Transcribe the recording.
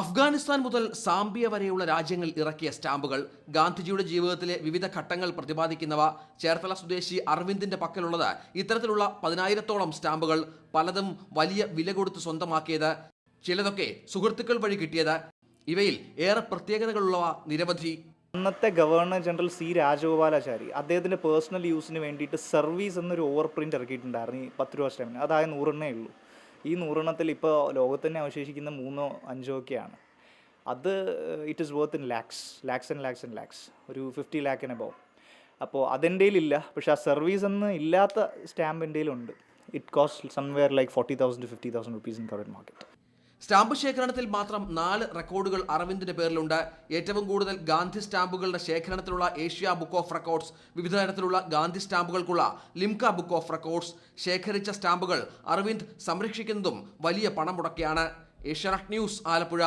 അഫ്ഗാനിസ്ഥാൻ മുതൽ സാംബിയ വരെയുള്ള രാജ്യങ്ങൾ ഇറക്കിയ സ്റ്റാമ്പുകൾ ഗാന്ധിജിയുടെ ജീവിതത്തിലെ വിവിധ ഘട്ടങ്ങൾ പ്രതിപാദിക്കുന്നവ ചേർത്തല സ്വദേശി അരവിന്ദിന്റെ പക്കലുള്ളത്. ഇത്തരത്തിലുള്ള പതിനായിരത്തോളം സ്റ്റാമ്പുകൾ പലതും വലിയ വില കൊടുത്ത് സ്വന്തമാക്കിയത് ചിലതൊക്കെ സുഹൃത്തുക്കൾ വഴി കിട്ടിയത്. ഇവയിൽ ഏറെ പ്രത്യേകതകളുള്ളവ നിരവധി. അന്നത്തെ ഗവർണർ ജനറൽ സി രാജഗോപാലാചാരി അദ്ദേഹത്തിന്റെ പേഴ്സണൽ യൂസിന് വേണ്ടിയിട്ട് സർവീസ് എന്നൊരു ഓവർ പ്രിന്റ് ഇറക്കിയിട്ടുണ്ടായിരുന്നു ഈ പത്ത് രൂപ സ്റ്റാമ്പിന്. അതായത് നൂറെണ്ണേ ഉള്ളൂ. ഈ നൂറെണ്ണത്തിൽ ഇപ്പോൾ ലോകത്ത് തന്നെ അവശേഷിക്കുന്ന മൂന്നോ അഞ്ചോ ഒക്കെയാണ്. അത് it is worth in lakhs lakhs and lakhs and lakhs ഒരു ഫിഫ്റ്റി ലാക്കിന് അബവ് അപ്പോൾ അതെന്റെ ഇല്ല. പക്ഷേ ആ സർവീസ് എന്ന് ഇല്ലാത്ത സ്റ്റാമ്പ് എന്റെ ഉണ്ട്. It cost somewhere like forty thousand to fifty thousand rupees in current market stamp ശേഖരണത്തിൽ മാത്രം നാല് റെക്കോർഡുകൾ അരവിന്ദിന്റെ പേരിലുണ്ട്. ഏറ്റവും കൂടുതൽ ഗാന്ധി സ്റ്റാമ്പുകളുടെ ശേഖരണത്തിലുള്ള ഏഷ്യ ബുക്ക് ഓഫ് റെക്കോർഡ്സ് വിവിധ തരത്തിലുള്ള ഗാന്ധി സ്റ്റാമ്പുകൾക്കുള്ള ലിംക ബുക്ക് ഓഫ് റെക്കോർഡ്സ് ശേഖരിച്ച സ്റ്റാമ്പുകൾ അരവിന്ദ് സംരക്ഷിക്കുന്നതും വലിയ പണം മുടക്കിയാണ് ഏഷ്യാനെറ്റ് ന്യൂസ് ആലപ്പുഴ.